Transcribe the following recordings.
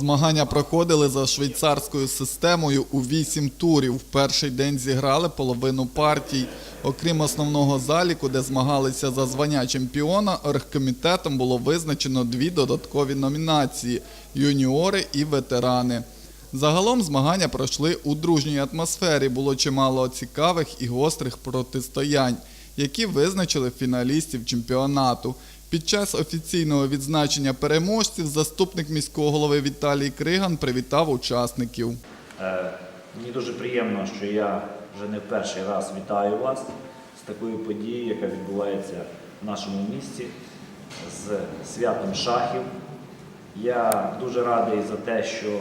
Змагання проходили за швейцарською системою у вісім турів. В перший день зіграли половину партій. Окрім основного заліку, де змагалися за звання чемпіона, оргкомітетом було визначено дві додаткові номінації юніори і ветерани. Загалом змагання пройшли у дружній атмосфері. Було чимало цікавих і гострих протистоянь, які визначили фіналістів чемпіонату. Під час офіційного відзначення переможців заступник міського голови Віталій Криган привітав учасників. Е, Мені дуже приємно, що я вже не в перший раз вітаю вас з такою подією, яка відбувається в нашому місті з святом шахів. Я дуже радий за те, що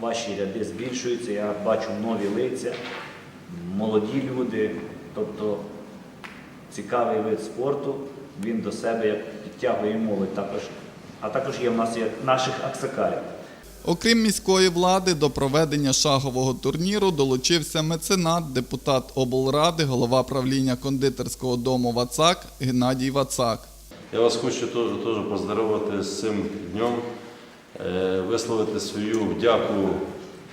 ваші ряди збільшуються. Я бачу нові лиця, молоді люди, тобто цікавий вид спорту. Він до себе як підтягує молодь також. А також є в нас є наших аксакалів. Окрім міської влади, до проведення шахового турніру долучився меценат, депутат облради, голова правління кондитерського дому Вацак Геннадій Вацак. Я вас хочу теж, теж поздоровити з цим днем, е, висловити свою вдяку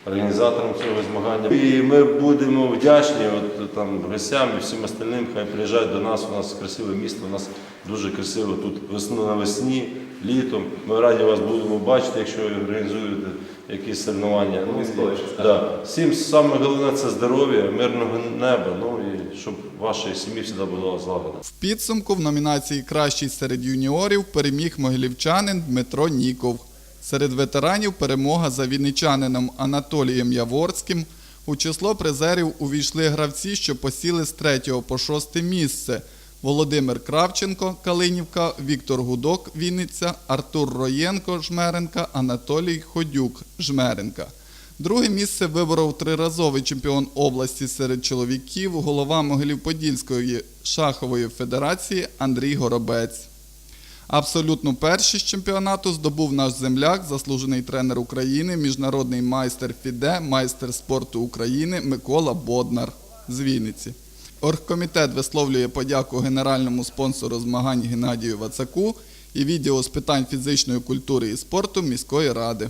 організаторам цього змагання. І ми будемо вдячні от, там, гостям і всім остальним, хай приїжджають до нас. У нас красиве місто, у нас дуже красиво тут весну навесні, літом. Ми раді вас будемо бачити, якщо ви організуєте якісь соревнування. Ну, да. Всім саме головне це здоров'я, мирного неба, ну і щоб вашій сім'ї завжди була злагода. В підсумку в номінації Кращий серед юніорів переміг могилівчанин Дмитро Ніков. Серед ветеранів перемога за вінничанином Анатолієм Яворським. У число призерів увійшли гравці, що посіли з 3 по 6 місце. Володимир Кравченко, Калинівка, Віктор Гудок, Вінниця, Артур Роєнко, Жмеренка, Анатолій Ходюк, Жмеренка. Друге місце виборов триразовий чемпіон області серед чоловіків, голова Могилів-Подільської шахової федерації Андрій Горобець. Абсолютну першість чемпіонату здобув наш земляк, заслужений тренер України, міжнародний майстер ФІДЕ, майстер спорту України Микола Боднар з Вінниці. Оргкомітет висловлює подяку генеральному спонсору змагань Геннадію Вацаку і відділу з питань фізичної культури і спорту міської ради.